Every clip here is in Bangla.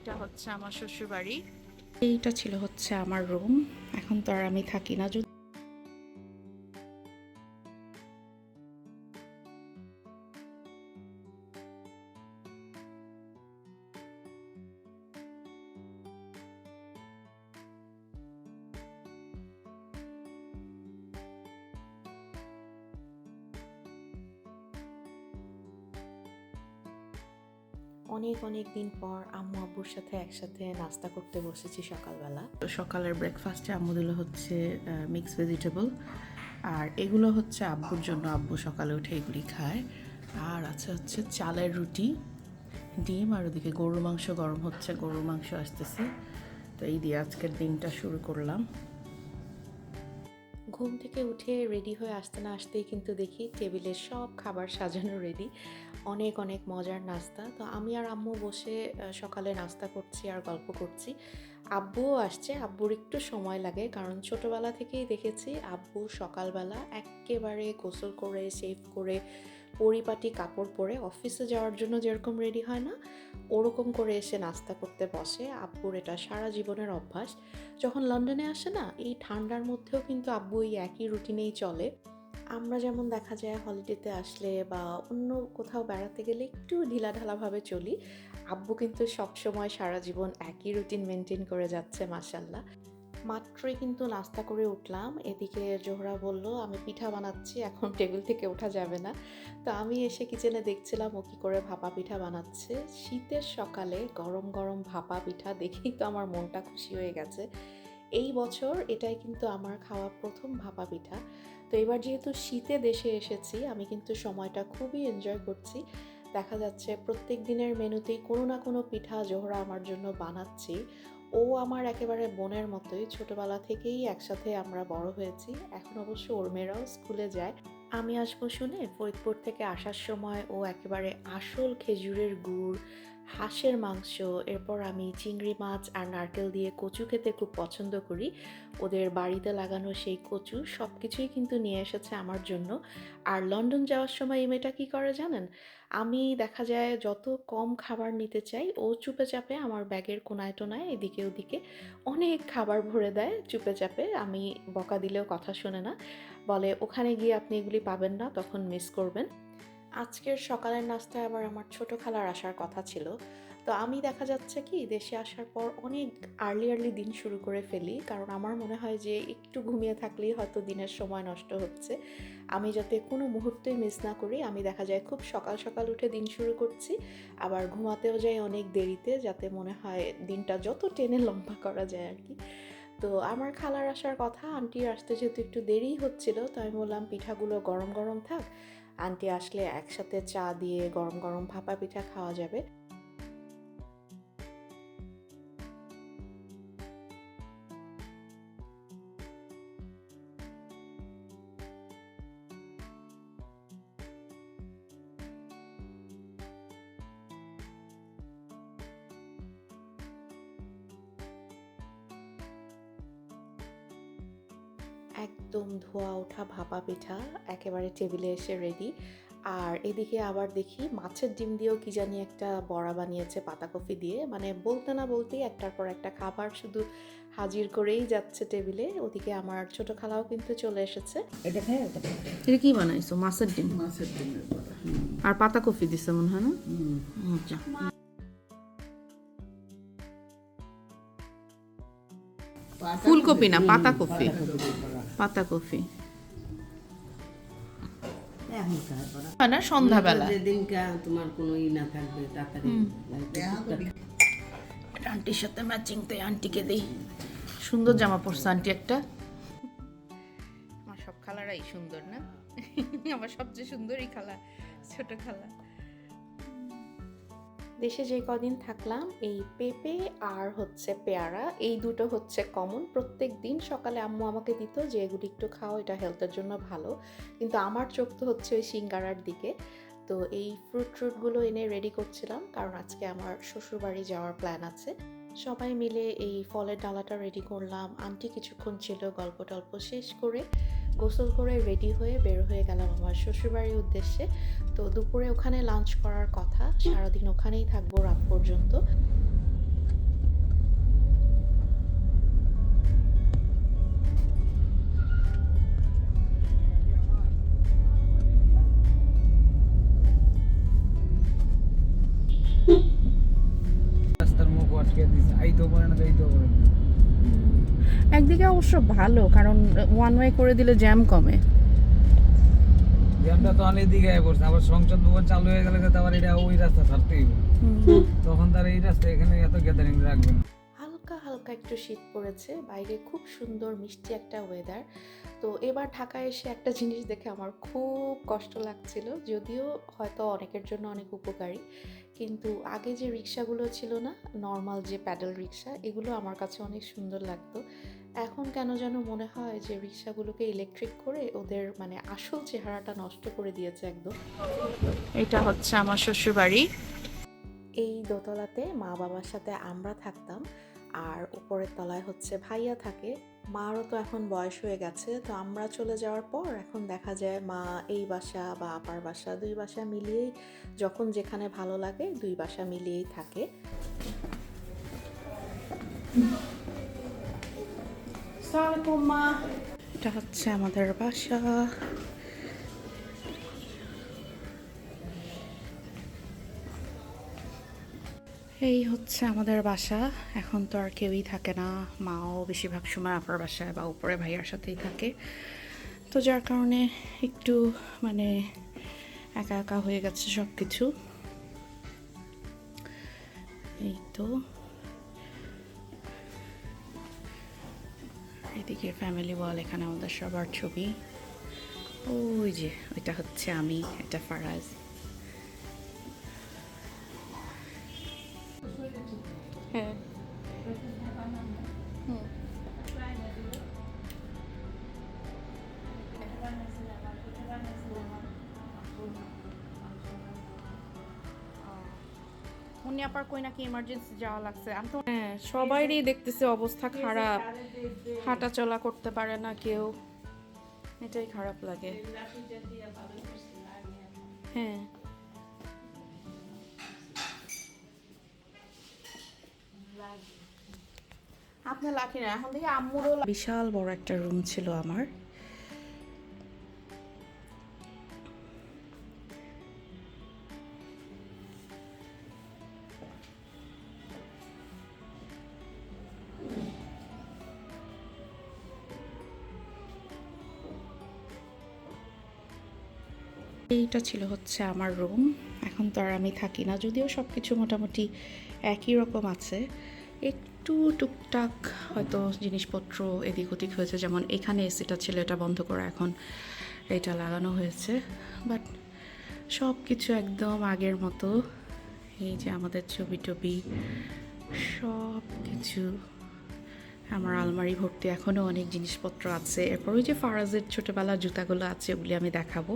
এইটা হচ্ছে আমার শ্বশুর বাড়ি এইটা ছিল হচ্ছে আমার রুম এখন তো আর আমি থাকি না। যদি অনেক অনেক দিন পর আম্মু, আব্বুর সাথে একসাথে নাস্তা করতে বসেছি সকালবেলা। তো সকালের ব্রেকফাস্টে আম্মু দিল হচ্ছে মিক্স ভেজিটেবল আর এগুলো হচ্ছে আব্বুর জন্য। আব্বু সকালে উঠে এগুলি খায়। আর আছে হচ্ছে চালের রুটি, ডিম, আর ওদিকে গরুর মাংস, গরম হচ্ছে, গরুর মাংস আসতেছে। তো এই দিয়ে আজকের দিনটা শুরু করলাম। ঘুম থেকে উঠে রেডি হয়ে আসতে না আসতেই কিন্তু দেখি টেবিলের সব খাবার সাজানো রেডি অনেক অনেক মজার নাস্তা। তো আমি আর আম্মু বসে সকালে নাস্তা করছি আর গল্প করছি। আব্বুও আসছে। আব্বুর একটু সময় লাগে কারণ ছোটোবেলা থেকেই দেখেছি আব্বু সকালবেলা একেবারে গোসল করে শেভ করে পরিপাটি কাপড় পরে অফিসে যাওয়ার জন্য যেরকম রেডি হয় না, ওরকম করে এসে নাস্তা করতে বসে। আব্বুর এটা সারা জীবনের অভ্যাস। যখন লন্ডনে আসে না, এই ঠান্ডার মধ্যেও কিন্তু আব্বু এই একই রুটিনেই চলে। আমরা যেমন দেখা যায় হলিডেতে আসলে বা অন্য কোথাও বেড়াতে গেলে একটু ঢিলাঢালাভাবে চলি, আব্বু কিন্তু সবসময় সারা জীবন একই রুটিন মেনটেন করে যাচ্ছে মাসাল্লাহ মাত্রই কিন্তু নাস্তা করে উঠলাম। এদিকে জোহরা বলল, আমি পিঠা বানাচ্ছি, এখন টেবিল থেকে ওঠা যাবে না। তো আমি এসে কিচেনে দেখছিলাম ও কী করে ভাপা পিঠা বানাচ্ছে। শীতের সকালে গরম গরম ভাপা পিঠা দেখেই তো আমার মনটা খুশি হয়ে গেছে। এই বছর এটাই কিন্তু আমার খাওয়া প্রথম ভাপা পিঠা। তো এবার যেহেতু শীতে দেশে এসেছি, আমি কিন্তু সময়টা খুবই এনজয় করছি। দেখা যাচ্ছে প্রত্যেক দিনের মেনুতেই কোনো না কোনো পিঠা জোহরা আমার জন্য বানাচ্ছি ও আমার একেবারে বোনের মতোই ছোটবেলা থেকেই একসাথে আমরা বড় হয়েছি। এখন অবশ্য ওর মেয়েরাও স্কুলে যায়। আমি আসব শুনে ফরিদপুর থেকে আসার সময় ও একেবারে আসল খেজুরের গুড়, হাঁসের মাংস, এরপর আমি চিংড়ি মাছ আর নারকেল দিয়ে কচু খেতে খুব পছন্দ করি। ওদের বাড়িতে লাগানো সেই কচু সব কিছুই কিন্তু নিয়ে এসেছে আমার জন্য। আর লন্ডন যাওয়ার সময় এই মেয়েটা কী করে জানেন? আমি দেখা যায় যত কম খাবার নিতে চাই, ও চুপে চাপে আমার ব্যাগের কোনায় টোনায় এদিকে ওদিকে অনেক খাবার ভরে দেয় চুপে চাপে। আমি বকা দিলেও কথা শোনে না। বলে, ওখানে গিয়ে আপনি এগুলি পাবেন না, তখন মিস করবেন। আজকের সকালের নাস্তায় আবার আমার ছোট খালার আসার কথা ছিল। তো আমি দেখা যাচ্ছে কি, দেশে আসার পর অনেক আর্লি আর্লি দিন শুরু করে ফেলি। কারণ আমার মনে হয় যে একটু ঘুমিয়ে থাকলেই হয়তো দিনের সময় নষ্ট হচ্ছে। আমি যাতে কোনো মুহূর্তেই মিস না করি, আমি দেখা যায় খুব সকাল সকাল উঠে দিন শুরু করছি। আবার ঘুমাতেও যাই অনেক দেরিতে, যাতে মনে হয় দিনটা যত টেনে লম্বা করা যায় আর কি। তো আমার খালার আসার কথা আন্টির আসতে যেহেতু একটু দেরি হচ্ছিল, তো আমি বললাম, পিঠাগুলো গরম গরম থাক। আন্টি আসলে একসাথে চা দিয়ে গরম গরম ভাপা পিঠা খাওয়া যাবে। একদম ধোয়া ওঠা ভাপা পিঠা একেবারে টেবিলে এসে রেডি আর এদিকে আবার দেখি মাছের ডিম দিয়েও কি জানি একটা বড়া বানিয়েছে পাতাকপি দিয়ে। মানে বলতে না বলতেই একটার পর একটা খাবার শুধু হাজির করেই যাচ্ছে টেবিলে। ওদিকে আমার ছোট খালাও কিন্তু চলে এসেছে। এটা খায় এটা কি বানাইছো? মাছের ডিম? মাছের ডিমের বড়া। আর পাতাকপি দিছে মনে হয় না? আচ্ছা। ফুলকপি না, পাতাকপি। পাতা কফি। এখন খায় বড়া না? সন্ধ্যাবেলা। যেদিনকা তোমার কোনো ই না থাকবে তাড়াতাড়ি আন্টির সাথে ম্যাচিং তো আন্টিকে দেই। সুন্দর জামা পরছে আন্টি একটা। আমার সব খালারাই সুন্দর না? আমার সবচেয়ে সুন্দরই খালা ছোট খালা। দেশে যে কদিন থাকলাম, এই পেঁপে আর হচ্ছে পেয়ারা, এই দুটো হচ্ছে কমন প্রত্যেক দিন সকালে আম্মু আমাকে দিত যে, এগুলি একটু খাও, এটা হেলথের জন্য ভালো। কিন্তু আমার চোখ তো হচ্ছে ওই সিঙ্গারার দিকে। তো এই ফ্রুট ট্রুটগুলো এনে রেডি করছিলাম, কারণ আজকে আমার শ্বশুরবাড়ি যাওয়ার প্ল্যান আছে। সবাই মিলে এই ফলের ডালাটা রেডি করলাম। আন্টি কিছুক্ষণ ছিল, গল্প টল্প শেষ করে গোসল করে রেডি হয়ে বের হয়ে গেলাম আমার শ্বশুরবাড়ির উদ্দেশ্যে। তো দুপুরে ওখানে লাঞ্চ করার কথা। সারাদিন ওখানেই থাকব রাত পর্যন্ত। অবশ্য ভালো কারণ ওয়ান ওয়ে করে দিলে জ্যাম কমে। জ্যামটা তো অনেক দিকে পড়ছে আবার সংসদ ভবন চালু হয়ে গেলে তো আবার এটা ওই রাস্তা ছাড়তেই হবে। তখন তার এই রাস্তা এখানে এত গ্যাদারিং রাখবে না। হালকা একটু শীত পড়েছে বাইরে খুব সুন্দর মিষ্টি একটা ওয়েদার তো এবার ঢাকায় এসে একটা জিনিস দেখে আমার খুব কষ্ট লাগছিল যদিও হয়তো অনেকের জন্য অনেক উপকারী। কিন্তু আগে যে রিক্সাগুলো ছিল না নর্মাল যে প্যাডেল রিক্সা এগুলো আমার কাছে অনেক সুন্দর লাগতো। এখন কেন যেন মনে হয় যে রিক্সাগুলোকে ইলেকট্রিক করে ওদের মানে আসল চেহারাটা নষ্ট করে দিয়েছে একদম। এটা হচ্ছে আমার শ্বশুরবাড়ি। এই দোতলাতে মা বাবার সাথে আমরা থাকতাম। আর উপরের তলায় হচ্ছে ভাইয়া থাকে। মারও তো এখন বয়স হয়ে গেছে তো আমরা চলে যাওয়ার পর এখন দেখা যায় মা এই বাসা বা আপার বাসা দুই বাসা মিলিয়েই যখন যেখানে ভালো লাগে দুই বাসা মিলিয়েই থাকে। এটা হচ্ছে আমাদের বাসা। এই হচ্ছে আমাদের বাসা। এখন তো আর কেউই থাকে না। মাও বেশিরভাগ সময় আপার বাসায় বা উপরে ভাইয়ার সাথেই থাকে। তো যার কারণে একটু মানে একা একা হয়ে গেছে সব কিছু এই তো। এদিকে ফ্যামিলি ওয়াল এখানে আমাদের সবার ছবি। ওই যে, ওইটা হচ্ছে আমি, এটা ফারাজ। উনি আবার কই নাকি ইমার্জেন্সি যাওয়া লাগছে? আমি তো হ্যাঁ সবাইরই দেখতেছে অবস্থা খারাপ। হাঁটা চলা করতে পারে না কেউ। এটাই খারাপ লাগে। হ্যাঁ। আপনার লাখি না এখন থেকে আম্মুরও বিশাল বড় একটা রুম ছিল আমার। এইটা ছিল হচ্ছে আমার রুম এখন তো আর আমি থাকি না, যদিও সব কিছু মোটামুটি একই রকম আছে। একটু টুকটাক হয়তো জিনিসপত্র এদিক ওদিক হয়েছে, যেমন এখানে এসিটা ছিল, এটা বন্ধ করা এখন এটা লাগানো হয়েছে। বাট সব কিছু একদম আগের মতো। এই যে আমাদের ছবি টবি সব কিছু আমার আলমারি ভর্তি এখনও অনেক জিনিসপত্র আছে। এরপর ওই যে ফারাজের ছোটোবেলার জুতাগুলো আছে, ওগুলি আমি দেখাবো।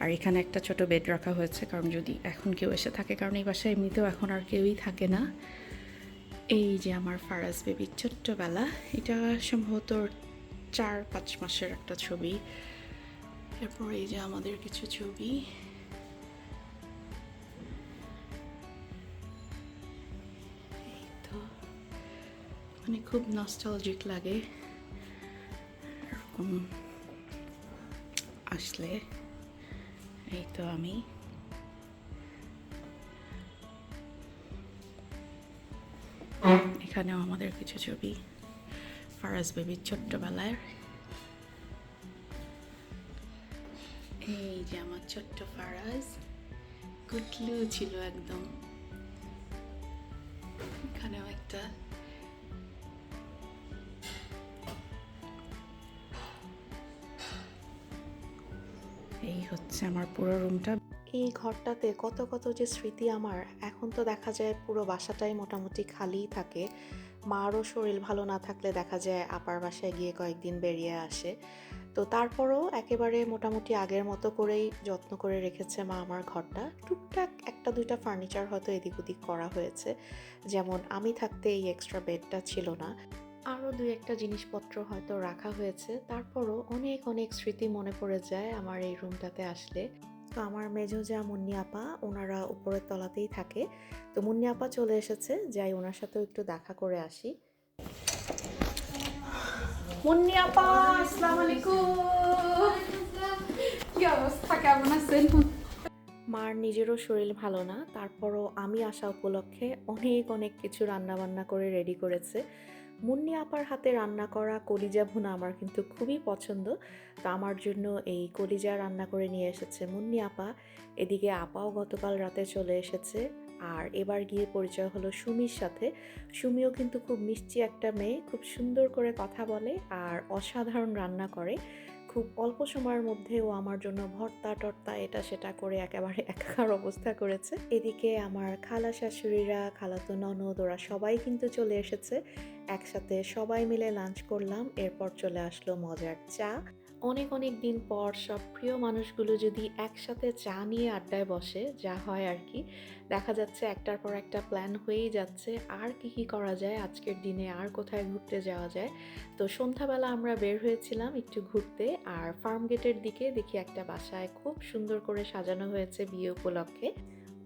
আর এখানে একটা ছোট বেড রাখা হয়েছে, কারণ যদি এখন কেউ এসে থাকে, কারণ এই বাসায় এমনিতেও এখন আর কেউই থাকে না। এই যে আমার ফারাজ বেবির ছোট্টবেলা, এটা সম্ভবত চার পাঁচ মাসের একটা ছবি। এরপর এই যে আমাদের কিছু ছবি। মানে খুব নস্টালজিক লাগে। এরকম আসলে এই তো আমি। এখানেও আমাদের কিছু ছবি। ফারাজ বেবির ছোট্টবেলার। এই যে আমার ছোট্ট ফারাজ। কুটলু ছিল একদম। এখানেও একটা হচ্ছে আমার পুরো রুমটা এই ঘরটাতে কত কত যে স্মৃতি আমার, এখন তো দেখা যায় পুরো বাসাটাই মোটামুটি খালিই থাকে। মারও শরীর ভালো না থাকলে দেখা যায় আপার বাসায় গিয়ে কয়েকদিন বেরিয়ে আসে। তো তারপরও একেবারে মোটামুটি আগের মতো করেই যত্ন করে রেখেছে মা আমার ঘরটা। টুকটাক একটা দুইটা ফার্নিচার হয়তো এদিক ওদিক করা হয়েছে। যেমন আমি থাকতে এই এক্সট্রা বেডটা ছিল না। আরও দুই একটা জিনিসপত্র হয়তো রাখা হয়েছে তারপরও অনেক অনেক স্মৃতি মনে পড়ে যায় আমার এই রুমটাতে আসলে। তো আমার মেজো যা মুন্নি আপা ওনারা উপরের তলাতেই থাকে। তো মুন্নি আপা চলে এসেছে যাই ওনার সাথেও একটু দেখা করে আসি। মুন্নি আপা আসসালামু আলাইকুম। কি অবস্থা? কেমন আছেন? মার নিজেরও শরীর ভালো না তারপরও আমি আসা উপলক্ষে অনেক অনেক কিছু রান্না বান্না করে রেডি করেছে। মুন্নি আপার হাতে রান্না করা কলিজা ভুনা আমার কিন্তু খুবই পছন্দ। তো আমার জন্য এই কলিজা রান্না করে নিয়ে এসেছে মুন্নি আপা। এদিকে আপাও গতকাল রাতে চলে এসেছে। আর এবার গিয়ে পরিচয় হলো সুমির সাথে। সুমিও কিন্তু খুব মিষ্টি একটা মেয়ে, খুব সুন্দর করে কথা বলে আর অসাধারণ রান্না করে। খুব অল্প সময়ের মধ্যে ও আমার জন্য ভর্তা টর্তা এটা সেটা করে একেবারে একাকার অবস্থা করেছে। এদিকে আমার খালা শাশুড়িরা, খালাতো ননদ, ওরা সবাই কিন্তু চলে এসেছে। একসাথে সবাই মিলে লাঞ্চ করলাম, এরপর চলে আসলো মজার চা। অনেক অনেক দিন পর সব প্রিয় মানুষগুলো যদি একসাথে চা নিয়ে আড্ডায় বসে, যা হয় আর কি, দেখা যাচ্ছে একটার পর একটা প্ল্যান হয়েই যাচ্ছে, আর কি কি করা যায়, আজকের দিনে আর কোথায় ঘুরতে যাওয়া যায়। তো সন্ধ্যাবেলা আমরা বের হয়েছিলাম একটু ঘুরতে, আর ফার্ম গেটের দিকে দেখি একটা বাসায় খুব সুন্দর করে সাজানো হয়েছে বিয়ে উপলক্ষে।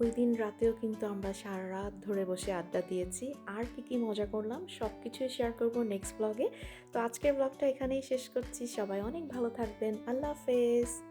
ওই দিন রাতেও কিন্তু আমরা সারা রাত ধরে বসে আড্ডা দিয়েছি। আর কি কি মজা করলাম সব কিছুই শেয়ার করব নেক্সট ব্লগে তো আজকের ব্লগটা এখানেই শেষ করছি। সবাই অনেক ভালো থাকবেন। আল্লাহ হাফেজ।